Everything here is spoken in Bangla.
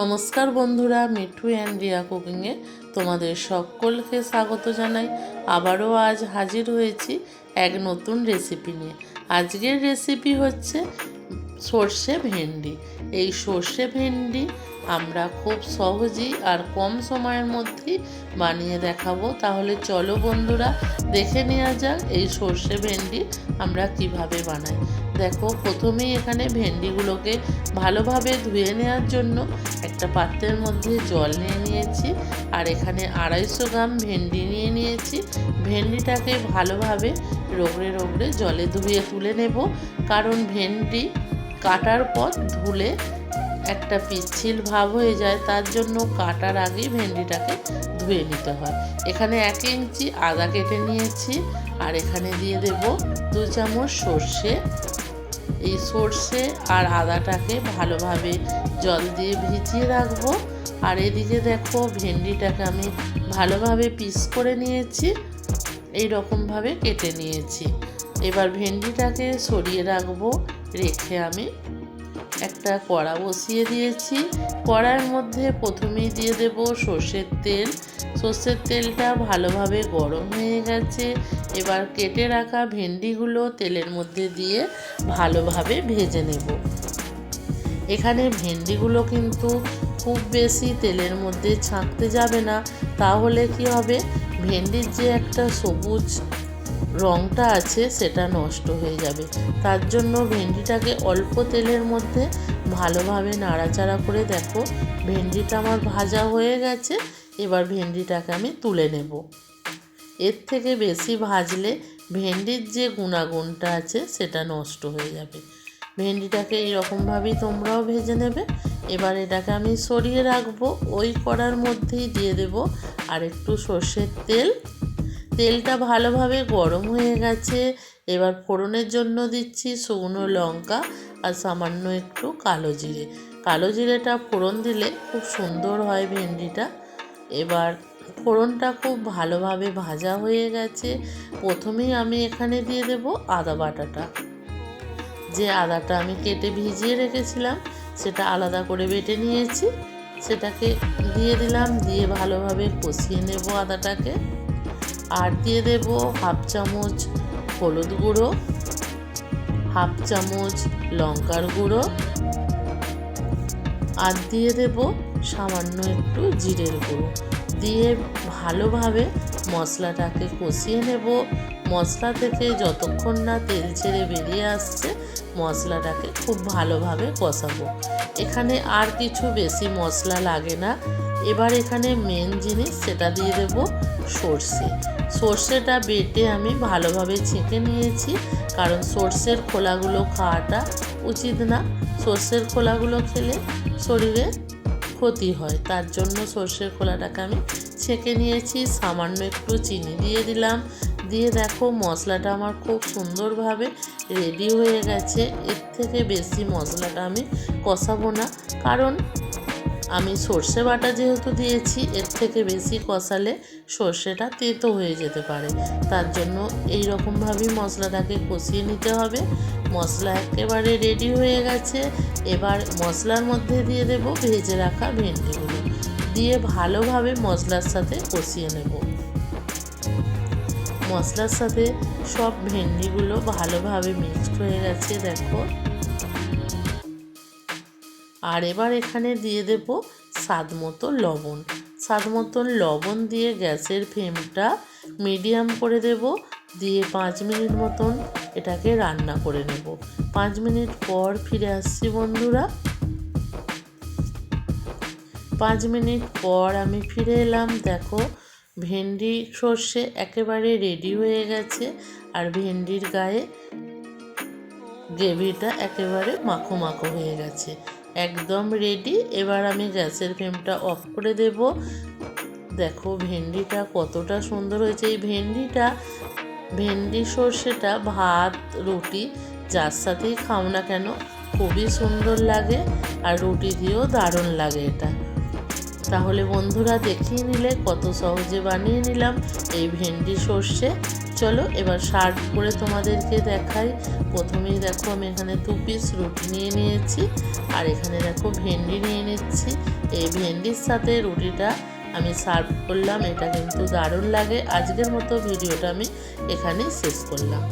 নমস্কার বন্ধুরা, মিঠু অ্যান্ড রিয়া কুকিংয়ে তোমাদের সকলকে স্বাগত জানাই। আবারও আজ হাজির হয়েছি এক নতুন রেসিপি নিয়ে। আজকের রেসিপি হচ্ছে সর্ষে ভেন্ডি। এই সর্ষে ভেন্ডি আমরা খুব সহজেই আর কম সময়ের মধ্যেই বানিয়ে দেখাবো। তাহলে চলো বন্ধুরা, দেখে নেওয়া যাক এই সর্ষে ভেন্ডি আমরা কীভাবে বানাই। দেখো, প্রথমেই এখানে ভেন্ডিগুলোকে ভালোভাবে ধুয়ে নেওয়ার জন্য একটা পাত্রের মধ্যে জল নিয়ে নিয়েছি আর এখানে আড়াইশো গ্রাম ভেন্ডি নিয়ে নিয়েছি। ভেন্ডিটাকে ভালোভাবে রগড়ে রোগড়ে জলে ধুয়ে তুলে নেব। কারণ ভেন্ডি কাটার পর ধুলে একটা পিচ্ছিল ভাব হয়ে যায়, তার জন্য কাটার আগেই ভেন্ডিটাকে ধুয়ে নিতে হয়। এখানে এক ইঞ্চি আদা কেটে নিয়েছি আর এখানে দিয়ে দেব দু চামচ সর্ষে এই সর্ষে আর আদাটাকে ভালোভাবে জল দিয়ে ভিজিয়ে রাখব। আর এদিকে দেখো ভেন্ডিটাকে আমি ভালোভাবে পিস করে নিয়েছি এই রকমভাবে কেটে নিয়েছি। এবার ভেন্ডিটাকে সরিয়ে রাখব, রেখে আমি একটা কড়া বসিয়ে দিয়েছি। কড়ার মধ্যে প্রথমেই দিয়ে দেব সর্ষের তেল সর্ষের তেলটা ভালোভাবে গরম হয়ে গেছে। এবার কেটে রাখা ভেন্ডিগুলো তেলের মধ্যে দিয়ে ভালোভাবে ভেজে নেব। এখানে ভেন্ডিগুলো কিন্তু খুব বেশি তেলের মধ্যে ছাঁকতে যাবে না। তাহলে কি হবে? ভেন্ডির যে একটা সবুজ রঙটা আছে, সেটা নষ্ট হয়ে যাবে। তার জন্য ভেন্ডিটাকে অল্প তেলের মধ্যে ভালোভাবে নাড়াচাড়া করে দেখো। ভেন্ডিটা আমার ভাজা হয়ে গেছে। এবার ভেন্ডিটাকে আমি তুলে নেব। এর থেকে বেশি ভাজলে ভেন্ডির যে গুণাগুণটা আছে সেটা নষ্ট হয়ে যাবে। ভেন্ডিটাকে এইরকমভাবেই তোমরাও ভেজে নেবে। এবার এটাকে আমি সরিয়ে রাখব, ওই কড়ার মধ্যেই দিয়ে দেব আর একটু সর্ষের তেল। তেলটা ভালোভাবে গরম হয়ে গেছে। এবার ফোড়নের জন্য দিচ্ছি শুকনো লঙ্কা আর সামান্য একটু কালো জিরে। কালো জিরেটা ফোড়ন দিলে খুব সুন্দর হয় ভেন্ডিটা। এবার ফোড়নটা খুব ভালোভাবে ভাজা হয়ে গেছে। প্রথমেই আমি এখানে দিয়ে দেব আদা বাটাটা। যে আদাটা আমি কেটে ভিজিয়ে রেখেছিলাম, সেটা আলাদা করে বেটে নিয়েছি। সেটাকে দিয়ে দিলাম, দিয়ে ভালোভাবে কষিয়ে নেব আদাটাকে। আর দিয়ে দেব হাফ চামচ হলুদ গুঁড়ো, হাফ চামচ লঙ্কার গুঁড়ো। আর দিয়ে দেব সামান্য একটু জিরের গুঁড়ো। দিয়ে ভালোভাবে মশলাটাকে কষিয়ে নেব। মশলা থেকে যতক্ষণ না তেল ছেড়ে বেরিয়ে আসছে, মশলাটাকে খুব ভালোভাবে কষাবো। এখানে আর কিছু বেশি মশলা লাগে না। এবার এখানে মেন জিনিস সেটা দিয়ে দেব সর্ষে। সর্ষেটা বেটে আমি ভালোভাবে ছেঁকে নিয়েছি, কারণ সর্ষের খোলাগুলো খাওয়াটা উচিত না। সর্ষের খোলাগুলো খেলে শরীরে ক্ষতি হয়। তার জন্য সর্ষের খোলাটাকে আমি ছেঁকে নিয়েছি, সামান্য একটু চিনি দিয়ে দিলাম। দিয়ে দেখো মশলাটা আমার খুব সুন্দরভাবে রেডি হয়ে গেছে। এর থেকে বেশি মশলাটা আমি কষাবো না। কারণ আমি সর্ষে বাটা যেহেতু দিয়েছি, এর থেকে বেশি কষালে সর্ষেটা তেতো হয়ে যেতে পারে। তার জন্য এই রকমভাবেই মশলাটাকে কষিয়ে নিতে হবে। মশলা একেবারে রেডি হয়ে গেছে। এবার মশলার মধ্যে দিয়ে দেব ভেজে রাখা ভেন্ডিগুলো। দিয়ে ভালোভাবে মশলার সাথে কষিয়ে নেব। মশলার সাথে সব ভেন্ডিগুলো ভালোভাবে মিক্সড হয়ে গেছে, দেখো। আর এবার এখানে দিয়ে দেব স্বাদ মতো লবণ। স্বাদ মতন লবণ দিয়ে গ্যাসের ফ্লেমটা মিডিয়াম করে দেব। দিয়ে পাঁচ মিনিট মতন এটাকে রান্না করে নেব। পাঁচ মিনিট পর ফিরে আসছি বন্ধুরা। পাঁচ মিনিট পর আমি ফিরে এলাম। দেখো, ভেন্ডি সর্ষে একেবারে রেডি হয়ে গেছে। আর ভেন্ডির গায়ে গ্রেভিটা একেবারে মাখো মাখো হয়ে গেছে। একদম রেডি এবার আমি গ্যাসের ফ্লেমটা অফ করে দেব। দেখো ভেন্ডিটা কতটা সুন্দর হয়েছে। এই ভেন্ডিটা, ভেন্ডি সর্ষেটা, ভাত, রুটি যার সাথেই খাও না কেন, খুবই সুন্দর লাগে। আর রুটি দিয়েও দারুণ লাগে এটা। তাহলে বন্ধুরা দেখিয়ে নিলে কত সহজে বানিয়ে নিলাম এই ভেন্ডি সর্ষে। চলো এবার সার্ভ করে তোমাদেরকে দেখাই। প্রথমেই দেখো আমি এখানে দু পিস রুটি নিয়ে নিয়েছি, আর এখানে দেখো ভেন্ডি নিয়ে নিচ্ছি। এই ভেন্ডির সাথে রুটিটা আমি সার্ভ করলাম, এটা কিন্তু দারুণ লাগে। আজকের মতো ভিডিওটা আমি এখানেই শেষ করলাম।